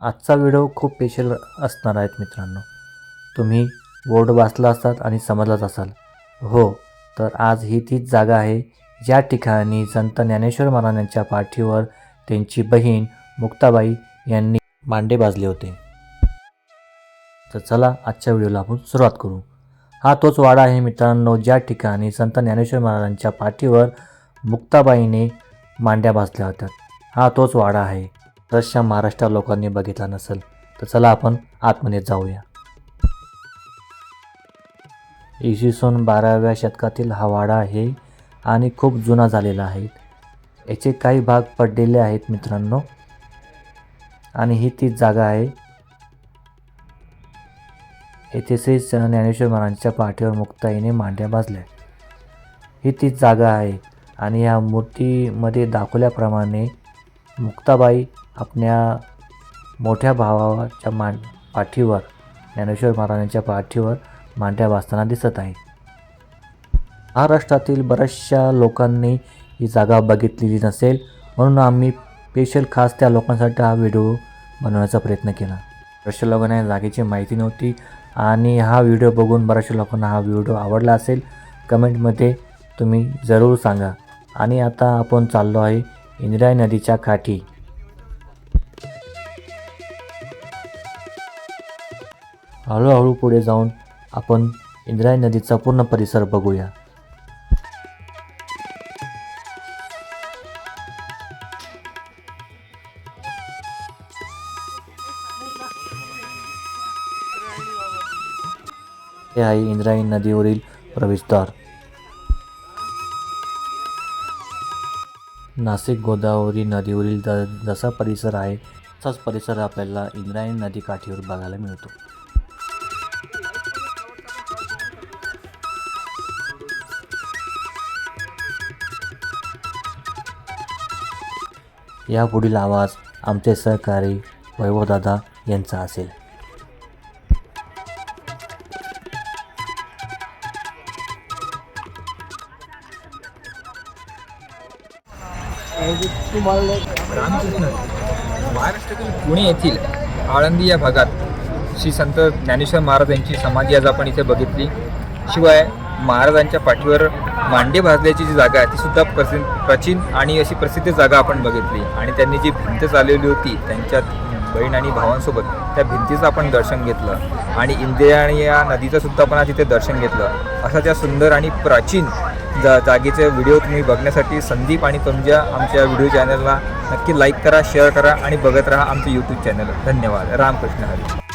आजचा व्हिडिओ खूप स्पेशल असणार आहेत मित्रांनो. तुम्ही बोर्ड वाचला असतात आणि समजलाच असाल. हो तर आज ही तीच जागा आहे. ज्या ठिकाणी संत ज्ञानेश्वर महाराजांच्या पाठीवर त्यांची बहीण मुक्ताबाई यांनी मांडे भाजले होते. तर चला आजच्या व्हिडिओला आपण सुरुवात करू. हा तोच वाडा आहे मित्रांनो ज्या ठिकाणी संत ज्ञानेश्वर महाराजांच्या पाठीवर मुक्ताबाईने मांड्या भाजल्या होत्या. हा तोच वाडा आहे. बऱ्याचशा महाराष्ट्र लोकांनी बघितला नसेल तर चला आपण आतमध्ये जाऊया. इसवी सन बाराव्या शतकातील हा वाडा आहे आणि खूप जुना झालेला आहे. याचे काही भाग पडलेले आहेत मित्रांनो. आणि ही तीच जागा आहे. येथे श्री ज्ञानेश्वर महाराजांच्या पाठीवर मुक्ताईने मांड्या भाजल्या ही तीच जागा आहे आणि या मूर्तीमध्ये दाखवल्याप्रमाणे मुक्ताबाई आपल्या मोठ्या भावाच्या मान पाठीवर ज्ञानेश्वर महाराजांच्या पाठीवर मांड्या वाचताना दिसत आहे. महाराष्ट्रातील बऱ्याचशा लोकांनी ही जागा बघितलेली नसेल म्हणून आम्ही स्पेशल खास त्या लोकांसाठी हा व्हिडिओ बनवण्याचा प्रयत्न केला. बऱ्याचशा लोकांना या जागेची माहिती नव्हती आणि हा व्हिडिओ बघून बऱ्याचशा लोकांना हा व्हिडिओ आवडला असेल कमेंटमध्ये तुम्ही जरूर सांगा. आणि आता आपण चाललो आहे इंदिरा नदीच्या काठी. हळूहळू पुढे जाऊन आपण इंद्रायणी नदीचा पूर्ण परिसर बघूया. हे आहे इंद्रायणी नदीवरील प्रवेशद्वार. नाशिक गोदावरी नदीवरील ज जसा परिसर आहे तसाच परिसर आपल्याला इंद्रायणी नदी काठीवर बघायला मिळतो. यापुढील आवाज आमचे सहकारी वैभवदादा यांचा असेल. महाराष्ट्रातील पुणे येथील आळंदी या भागात श्री संत ज्ञानेश्वर महाराज यांची समाधी आज आपण इथे बघितली. शिवाय महाराजांच्या पाठीवर मांडे भाजल्याची जी जागा आहे ती सुद्धा प्रसिद्ध प्राचीन आणि अशी प्रसिद्ध जागा आपण बघितली. आणि त्यांनी जी भिंत चालवली होती त्यांच्यात बहीण आणि भावांसोबत त्या भिंतीचं आपण दर्शन घेतलं. आणि इंद्रियाणी या नदीचं सुद्धा आपण तिथे दर्शन घेतलं. अशा त्या सुंदर आणि प्राचीन जा जागेचे व्हिडिओ तुम्ही बघण्यासाठी संदीप आणि तुमच्या आमच्या व्हिडिओ चॅनलला नक्की लाईक करा शेअर करा आणि बघत राहा आमचं यूट्यूब चॅनल. धन्यवाद. रामकृष्ण हरी.